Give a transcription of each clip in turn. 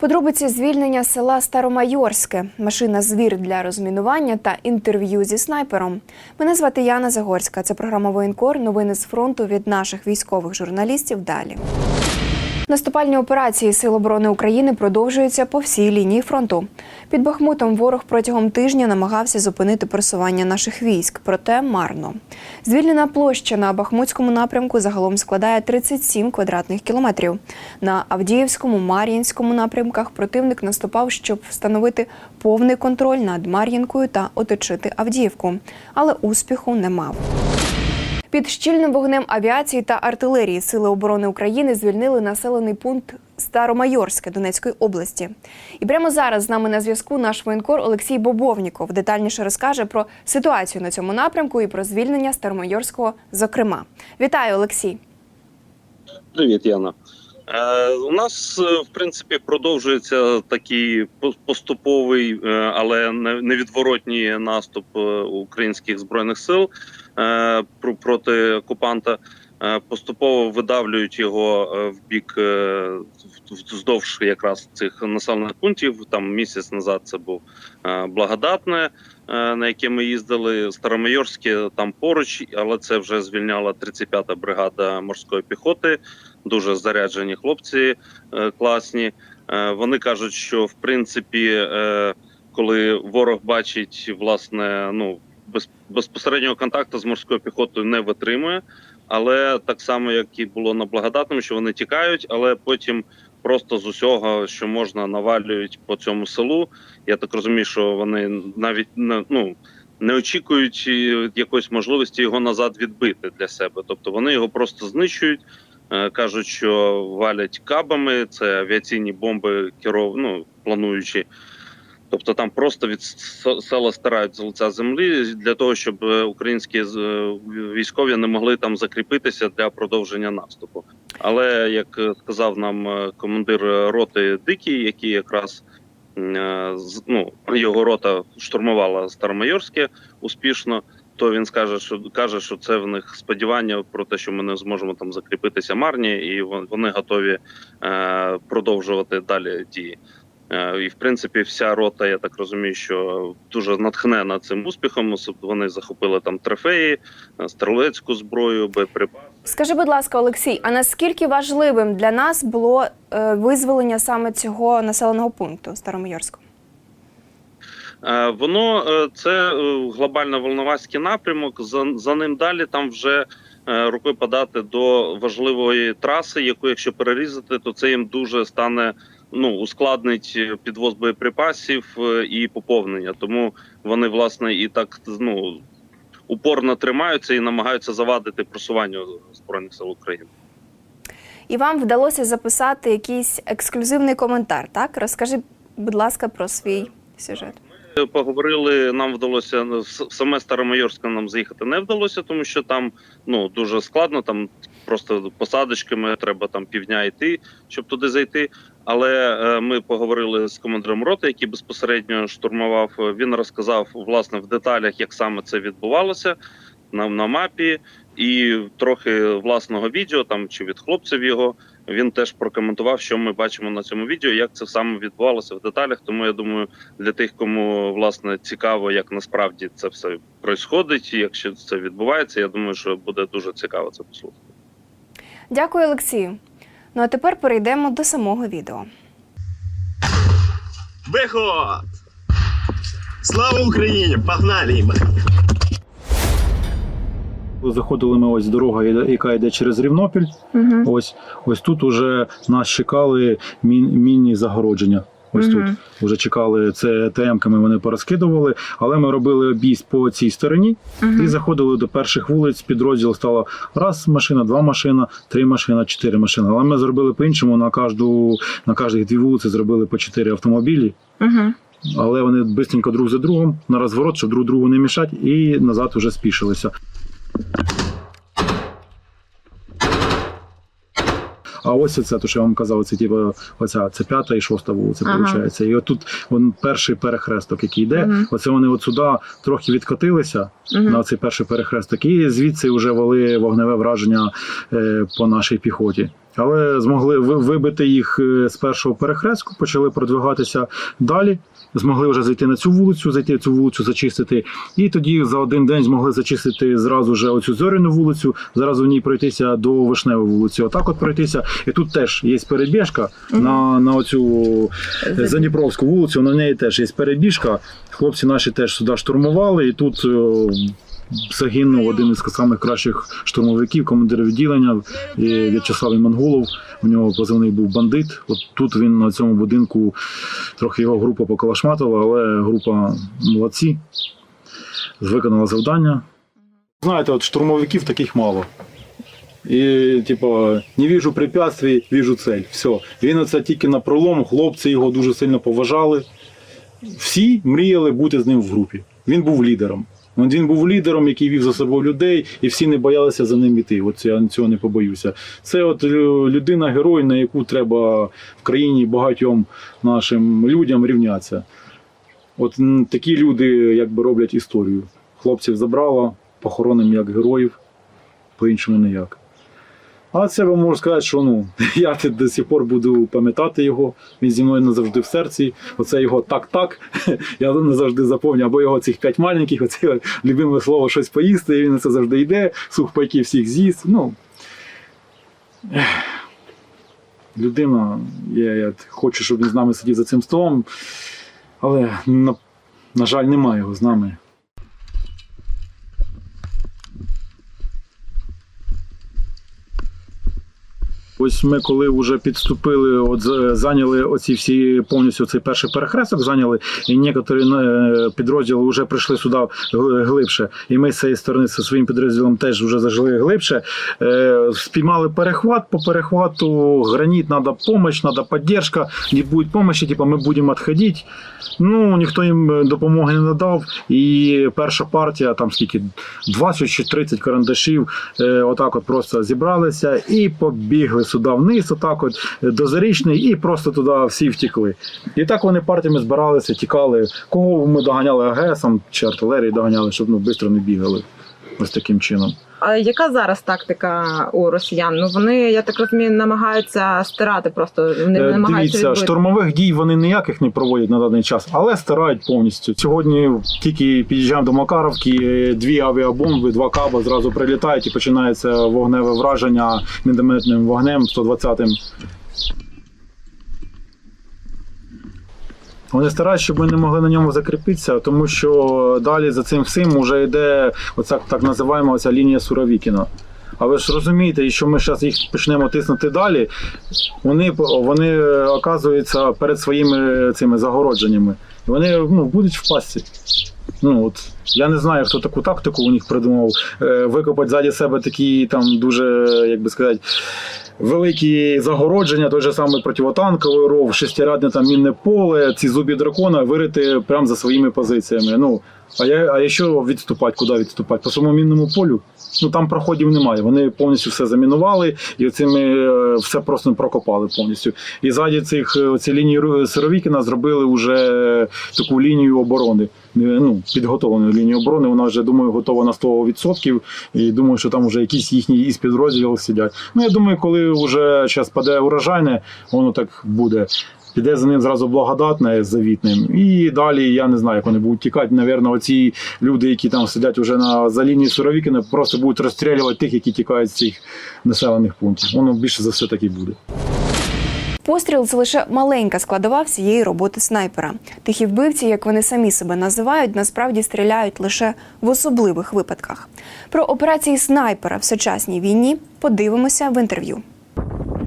Подробиці звільнення села Старомайорське, машина звір для розмінування та інтерв'ю зі снайпером. Мене звати Яна Загорська. Це програма Воєнкор. Новини з фронту від наших військових журналістів. Далі. Наступальні операції Сил оборони України продовжуються по всій лінії фронту. Під Бахмутом ворог протягом тижня намагався зупинити просування наших військ, проте марно. Звільнена площа на Бахмутському напрямку загалом складає 37 квадратних кілометрів. На Авдіївському, Мар'їнському напрямках противник наступав, щоб встановити повний контроль над Мар'їнкою та оточити Авдіївку, але успіху не мав. Під щільним вогнем авіації та артилерії Сили оборони України звільнили населений пункт Старомайорське Донецької області. І прямо зараз з нами на зв'язку наш воєнкор Олексій Бобовніков детальніше розкаже про ситуацію на цьому напрямку і про звільнення Старомайорського. Зокрема, вітаю, Олексій. Привіт, Яна. Е, у нас, е, в принципі, продовжується такий поступовий, е, але невідворотній наступ українських збройних сил проти окупанта. Е, Поступово видавлюють його е, в бік е, вздовж якраз цих населених пунктів. Там місяць назад це був е, благодатне, е, на яке ми їздили. Старомайорське там поруч, але це вже звільняла 35-та бригада морської піхоти дуже заряджені хлопці е, класні. Е, Вони кажуть, що в принципі, е, коли ворог бачить власне ну без, безпосереднього контакту з морською піхотою не витримує, але так само, як і було на благодатному, що вони тікають, але потім. Просто з усього, що можна, навалюють по цьому селу. Я так розумію, що вони навіть не ну не очікують е, якоїсь можливості його назад відбити для себе. Тобто вони його просто знищують, Е, кажуть, що валять кабами, це авіаційні бомби керов, ну, плануючі. Тобто там просто від села стирають з лиця землі для того, щоб е, українські е, військові не могли там закріпитися для продовження наступу. Але як е, сказав нам командир роти Дикий, який якраз ну, його рота штурмувала Старомайорське успішно, то він скаже, що каже, що це в них сподівання про те, що ми не зможемо там закріпитися марні, і вони готові продовжувати далі дії. Е, і в принципі, вся рота, я так розумію, що дуже натхнена цим успіхом. Вони захопили там трофеї, е, стрілецьку зброю, боєприпаси. Скажи, будь ласка, Олексій, а наскільки важливим для нас було е, визволення саме цього населеного пункту Старомайорського? Воно це глобально волноваський напрямок. За, за ним далі там вже рукою подати до важливої траси, яку якщо перерізати, то це їм дуже стане ну ускладнить е, підвоз боєприпасів е, і поповнення. Тому вони власне і так ну упорно тримаються і намагаються завадити просуванню збройних сил України. І вам вдалося записати якийсь ексклюзивний коментар, так? Розкажи, будь ласка, про свій сюжет. Ми Поговорили, нам вдалося в саме Старомайорське нам заїхати не вдалося, тому що там ну дуже складно. Там просто посадочками треба там півдня йти, щоб туди зайти. Але е, ми поговорили з командиром роти, який безпосередньо штурмував. Він розказав власне в деталях, як саме це відбувалося на, на мапі, і трохи власного відео там чи від хлопців його. Він теж прокоментував, що ми бачимо на цьому відео, як це саме відбувалося в деталях. Тому я думаю, для тих, кому власне цікаво, як насправді це все происходить, якщо це відбувається, я думаю, що буде дуже цікаво це послухати. Дякую, Олексію. Ну а тепер перейдемо до самого відео. Виход! Слава Україні! Погнали! Заходили ми ось дорога, яка йде через Рівнопіль. Угу. Ось ось тут уже нас чекали мін, мінні загородження. Ось Мгм. тут вже чекали це ТМ-ками, вони порозкидували, але ми робили об'їзд по цій стороні і заходили до перших вулиць. Підрозділ стало раз машина, два машина, три машина, чотири машини. Але ми зробили по-іншому. На кожну на кожних дві вулиці зробили по чотири автомобілі. Угу. Але вони швидко друг за другом на розворот, щоб друг другу не мішати, і назад вже спішилися. А ось це, то, що я вам казав, це типу, оця це п'ята і шоста вулиця, Ага. виходить. І отут вон перший перехресток, який йде. Мгм. Оце вони от сюди трохи відкотилися Мгм. на цей перший перехресток, і звідси вже вели вогневе враження е, по нашій піхоті. але змогли ви- вибити їх е, з першого перехрестку, почали продвигатися далі. Змогли вже зайти на цю вулицю, зайти цю вулицю, зачистити. І тоді за один день змогли зачистити зразу вже оцю зоряну вулицю, зразу в ній пройтися до вишневої вулиці. Отак от пройтися. І тут теж є перебіжка на, на оцю е, Заніпровську вулицю. На неї теж є перебіжка. Хлопці наші теж сюди штурмували, і тут е, загинув один із самих кращих штурмовиків, командир відділення В'ячеслав Іманголов. У нього позивний був бандит. От тут він на цьому будинку трохи його група покалашматила, але група молодці. Виконала завдання. Знаєте, от штурмовиків таких мало. І, типу, не віжу препятствий, віжу цель. Все. Він оце тільки на пролом, хлопці його дуже сильно поважали. Всі мріяли бути з ним в групі. Він був лідером. От Він був лідером, який вів за собою людей, і всі не боялися за ним іти. От я цього не побоюся. Це от е, людина-герой, на яку треба в країні багатьом нашим людям рівнятися. От такі люди якби роблять історію. Хлопців забрала, похоронимо як героїв, по-іншому ніяк. А це вам можу сказати, що ну, я до сих пор буду пам'ятати його. Він зі мною назавжди в серці. Оце його так-так. Я не завжди запомню, або його цих п'ять маленьких, оце любиме слово щось поїсти, і він на це завжди йде, сухпайки всіх з'їсть. Ну, людина, я, я хочу, щоб він з нами сидів за цим столом, але на, на жаль, немає його з нами. Ось ми, коли вже підступили, от зайняли оці всі повністю цей перший перехресток, зайняли, і некоторі е, підрозділи вже прийшли сюди глибше. І ми з цієї сторони зі своїм підрозділом теж вже зажили глибше. Е, Спіймали перехват. По перехвату граніт, треба допомога, треба підтримка, не буде допомоги, типу, ми будемо відходити. Ну, ніхто їм е, допомоги не надав. І перша партія, там скільки 20 чи 30 карандашів, отак от просто зібралися і побігли сюди вниз, отак от дозарічний, до Зарічної, і просто туди всі втікли. І так вони партіями збиралися, тікали. Кого ми доганяли АГСом чи артилерії доганяли, щоб ну, швидко не бігали. Ось таким чином. А яка зараз тактика у росіян? Ну вони, я так розумію, намагаються стирати просто. Вони Е, намагаються Дивіться, відбити. штурмових дій вони ніяких не проводять на даний час, але старають повністю. Сьогодні тільки під'їжджаємо до Макаровки, дві авіабомби, два каба зразу прилітають і починається вогневе враження мінометним вогнем 120-м. Вони стараються, щоб ми не могли на ньому закріпитися, тому що далі за цим всім вже йде оця так називаємо оця лінія Суровікіна. А ви ж розумієте, що ми зараз їх почнемо тиснути далі, вони, вони оказуються перед своїми цими загородженнями. Вони ну, будуть в пастці. Ну, от, я не знаю, хто таку тактику у них придумав. Е, викопати ззаді себе такі там дуже, як би сказати, великі загородження, той же самий противотанковий ров, шестирядне там мінне поле, ці зубі дракона вирити прямо за своїми позиціями. Ну, а я, а якщо відступати, куди відступати? По своєму мінному полю? Ну там проходів немає. Вони повністю все замінували і цими е, все просто прокопали повністю. І ззаді цих е, ці лінії Сировікіна зробили вже таку лінію оборони. Е, Ну, підготовлену лінію оборони. Вона вже думаю готова на 100%. І думаю, що там вже якісь їхні із підрозділів сидять. Ну я думаю, коли вже зараз паде урожайне, воно так буде. Піде за ним зразу благодатне з завітним. І далі я не знаю, як вони будуть тікати. Навірно, оці люди, які там сидять вже на за лінією Суровікіна, просто будуть розстрілювати тих, які тікають з цих населених пунктів. Воно більше за все так і буде. Постріл це лише маленька складова всієї роботи снайпера. Тихі вбивці, як вони самі себе називають, насправді стріляють лише в особливих випадках. Про операції снайпера в сучасній війні подивимося в інтерв'ю.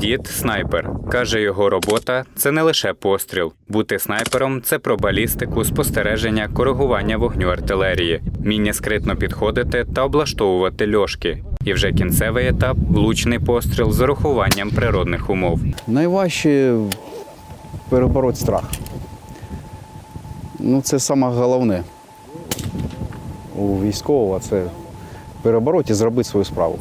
Дід снайпер каже, його робота це не лише постріл. Бути снайпером це про балістику, спостереження, коригування вогню артилерії, вміння скритно підходити та облаштовувати льошки. І вже кінцевий етап влучний постріл з урахуванням природних умов. Найважче перебороти страх. Ну, це саме головне у військового це перебороти і зробити свою справу.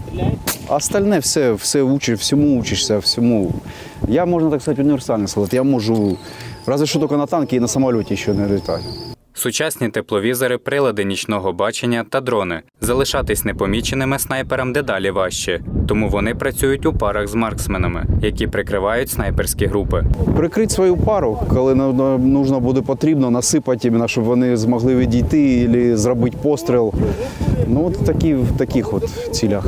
А остальне все, все учиш, всьому учишся, всьому. Я, можна так сказати, універсальний солдат. Я можу разве що тільки на танки і на самоліті ще не літати. Сучасні тепловізори, прилади нічного бачення та дрони. Залишатись непоміченими снайперам дедалі важче, тому вони працюють у парах з марксменами, які прикривають снайперські групи. Прикрити свою пару, коли нужно буде потрібно, насипати, іменно, щоб вони змогли відійти або зробити постріл. Ну, от такі, в таких от цілях.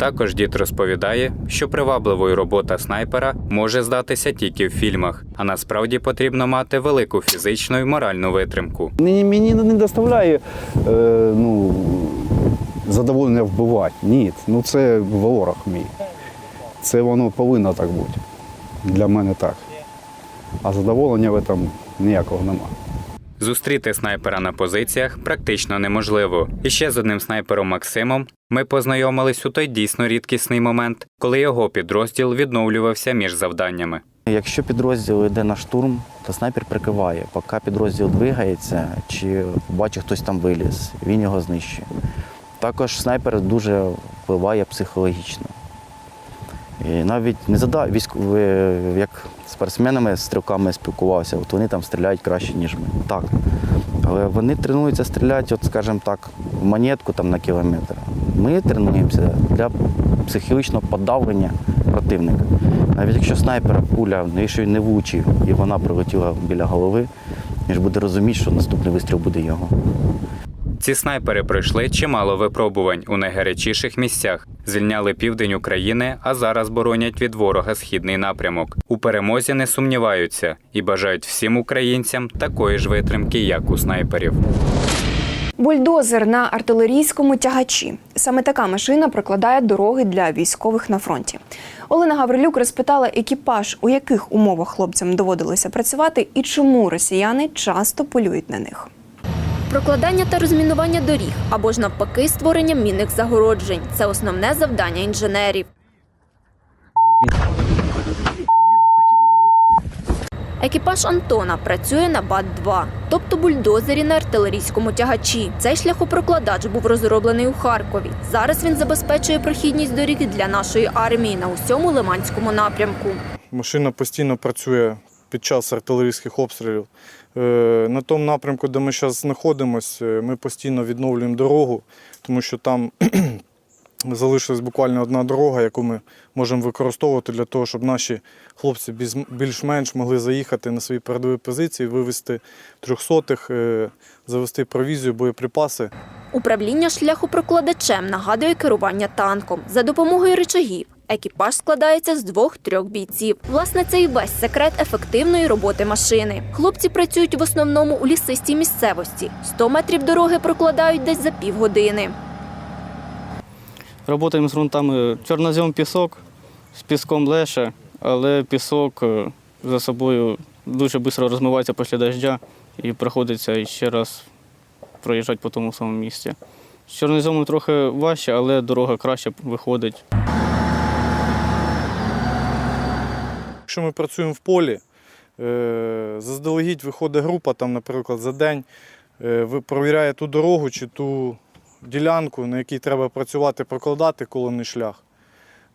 Також дід розповідає, що привабливою робота снайпера може здатися тільки в фільмах, а насправді потрібно мати велику фізичну і моральну витримку. Мені, не доставляє е, ну, задоволення вбивати. Ні, ну це ворог мій. Це воно повинно так бути. Для мене так. А задоволення в цьому ніякого нема. Зустріти снайпера на позиціях практично неможливо. І ще з одним снайпером Максимом ми познайомились у той дійсно рідкісний момент, коли його підрозділ відновлювався між завданнями. Якщо підрозділ йде на штурм, то снайпер прикриває, поки підрозділ двигається чи бачить хтось там виліз, він його знищує. Також снайпер дуже впливає психологічно. І навіть не задав військ... як спортсменами, стрілками спілкувався, от вони там стріляють краще, ніж ми. Так. Але вони тренуються стріляти, от, скажімо так, в монетку там, на кілометр. Ми тренуємося для психологічного подавлення противника. Навіть якщо снайпера пуля, ну, якщо не влучив і вона прилетіла біля голови, він ж буде розуміти, що наступний вистріл буде його. Ці снайпери пройшли чимало випробувань у найгарячіших місцях, звільняли південь України, а зараз боронять від ворога східний напрямок. У перемозі не сумніваються і бажають всім українцям такої ж витримки, як у снайперів. Бульдозер на артилерійському тягачі. Саме така машина прокладає дороги для військових на фронті. Олена Гаврилюк розпитала екіпаж, у яких умовах хлопцям доводилося працювати і чому росіяни часто полюють на них. Прокладання та розмінування доріг або ж навпаки створення мінних загороджень це основне завдання інженерів. Екіпаж Антона працює на БАТ-2, тобто бульдозері на артилерійському тягачі. Цей шляхопрокладач був розроблений у Харкові. Зараз він забезпечує прохідність доріг для нашої армії на усьому Лиманському напрямку. Машина постійно працює під час артилерійських обстрілів. Е, На тому напрямку, де ми зараз знаходимося, ми постійно відновлюємо дорогу, тому що там залишилась буквально одна дорога, яку ми можемо використовувати для того, щоб наші хлопці більш-менш могли заїхати на свої передові позиції, вивезти трьохсотих, е, завести провізію, боєприпаси. Управління шляхопрокладачем нагадує керування танком за допомогою рычагів. Екіпаж складається з двох-трьох бійців. Власне, це і весь секрет ефективної роботи машини. Хлопці працюють в основному у лісистій місцевості. 100 метрів дороги прокладають десь за півгодини. Работаємо з ґрунтами чорнозем пісок, з піском легше, але пісок е, за собою дуже швидко розмивається після дождя і приходиться ще раз проїжджати по тому самому місці. З чорноземом трохи важче, але дорога краще виходить. Якщо ми працюємо в полі, е, заздалегідь виходить група, там, наприклад, за день, е, провіряє ту дорогу чи ту ділянку, на якій треба працювати, прокладати колонний шлях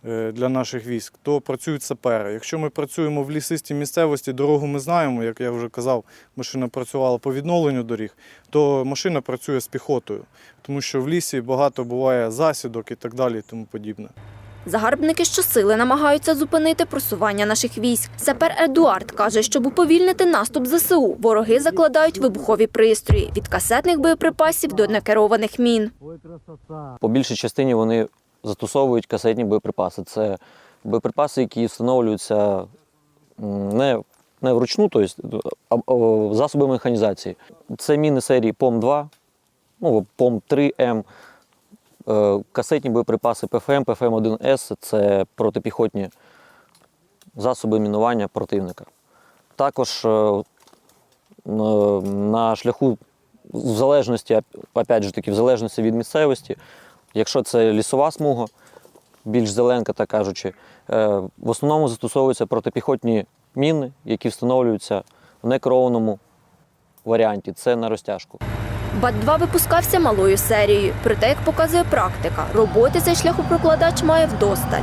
е, для наших військ, то працюють сапери. Якщо ми працюємо в лісистій місцевості, дорогу ми знаємо, як я вже казав, машина працювала по відновленню доріг, то машина працює з піхотою, тому що в лісі багато буває засідок і так далі і тому подібне. Загарбники щосили намагаються зупинити просування наших військ. Сапер Едуард каже, щоб уповільнити наступ ЗСУ, вороги закладають вибухові пристрої від касетних боєприпасів до некерованих мін. По більшій частині вони застосовують касетні боєприпаси. Це боєприпаси, які встановлюються не, не вручну, тобто засоби механізації. Це міни серії ПОМ-2, ну, ПОМ-3М, е, касетні боєприпаси ПФМ, ПФМ-1С це протипіхотні засоби мінування противника. Також е, на- на шляху, в залежності, опять же таки, в залежності від місцевості, Якщо це лісова смуга, більш зеленка, так кажучи, е, в основному застосовуються протипіхотні міни, які встановлюються в некерованому варіанті. Це на розтяжку. БАТ-2 випускався малою серією. Проте, як показує практика, роботи цей шляхопрокладач має вдосталь.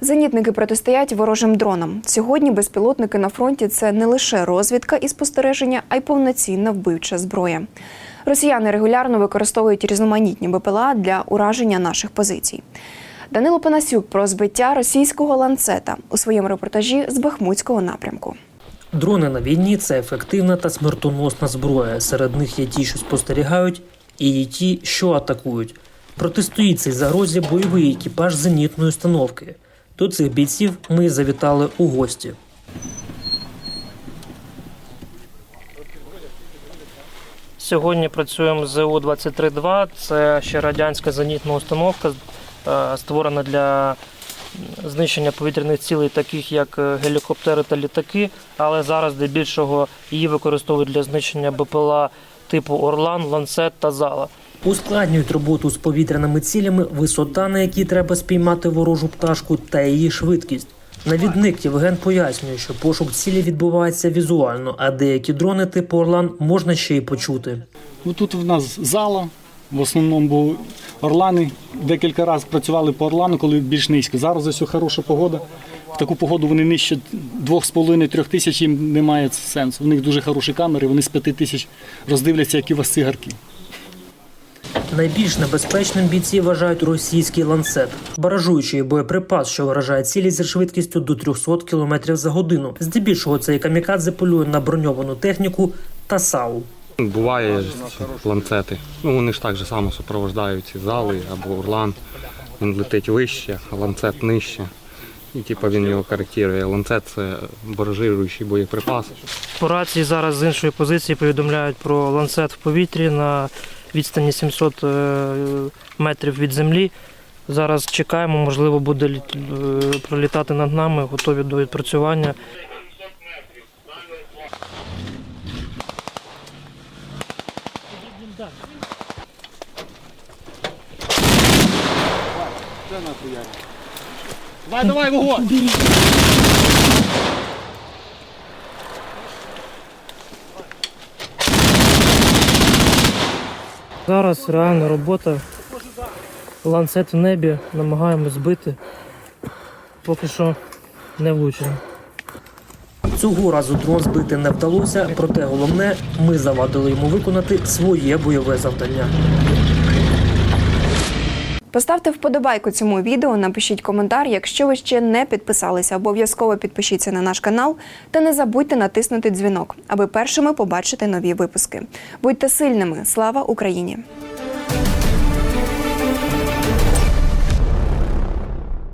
Зенітники протистоять ворожим дронам. Сьогодні безпілотники на фронті це не лише розвідка і спостереження, а й повноцінна вбивча зброя. Росіяни регулярно використовують різноманітні БПЛА для ураження наших позицій. Данило Панасюк про збиття російського ланцета у своєму репортажі з Бахмутського напрямку. Дрони на війні це ефективна та смертоносна зброя. Серед них є ті, що спостерігають, і є ті, що атакують. Протистоїть цій загрозі бойовий екіпаж зенітної установки. До цих бійців ми завітали у гості. Сьогодні працюємо з ЗУ-23-2. Це ще радянська зенітна установка, е, створена для знищення повітряних цілей, таких як е, гелікоптери та літаки, але зараз здебільшого її використовують для знищення БПЛА типу Орлан, Ланцет та Зала. Ускладнюють роботу з повітряними цілями висота, на якій треба спіймати ворожу пташку, та її швидкість. Навідник Євген пояснює, що пошук цілі відбувається візуально, а деякі дрони типу Орлан можна ще й почути. Ну, тут в нас зала, в основному був орлани. Декілька разів працювали по орлану, коли більш низько. Зараз ось хороша погода. В таку погоду вони нижче 2,5-3 тисяч їм немає сенсу. У них дуже хороші камери, вони з 5 тисяч роздивляться, які у вас цигарки. Найбільш небезпечним бійці вважають російський ланцет, баражуючий боєприпас, що вражає цілі зі швидкістю до 300 км за годину. Здебільшого цей камікадзе полює на броньовану техніку та САУ. Буває ланцети. Ну вони ж так же само супроводжують ці зали або орлан. Він летить вище, а ланцет нижче. І типу він його коректує. Ланцет це баражируючий боєприпас. По рації зараз з іншої позиції повідомляють про ланцет в повітрі на відстані 700 е, метрів від землі. Зараз чекаємо, можливо, буде е, пролітати над нами, готові до відпрацювання. Давай, давай, вогонь! Зараз реальна робота. Ланцет в небі, намагаємось збити. Поки що не влучено. Цього разу дрон збити не вдалося, проте головне, ми завадили йому виконати своє бойове завдання. Поставте вподобайку цьому відео, напишіть коментар. Якщо ви ще не підписалися, обов'язково підпишіться на наш канал та не забудьте натиснути дзвінок, аби першими побачити нові випуски. Будьте сильними! Слава Україні!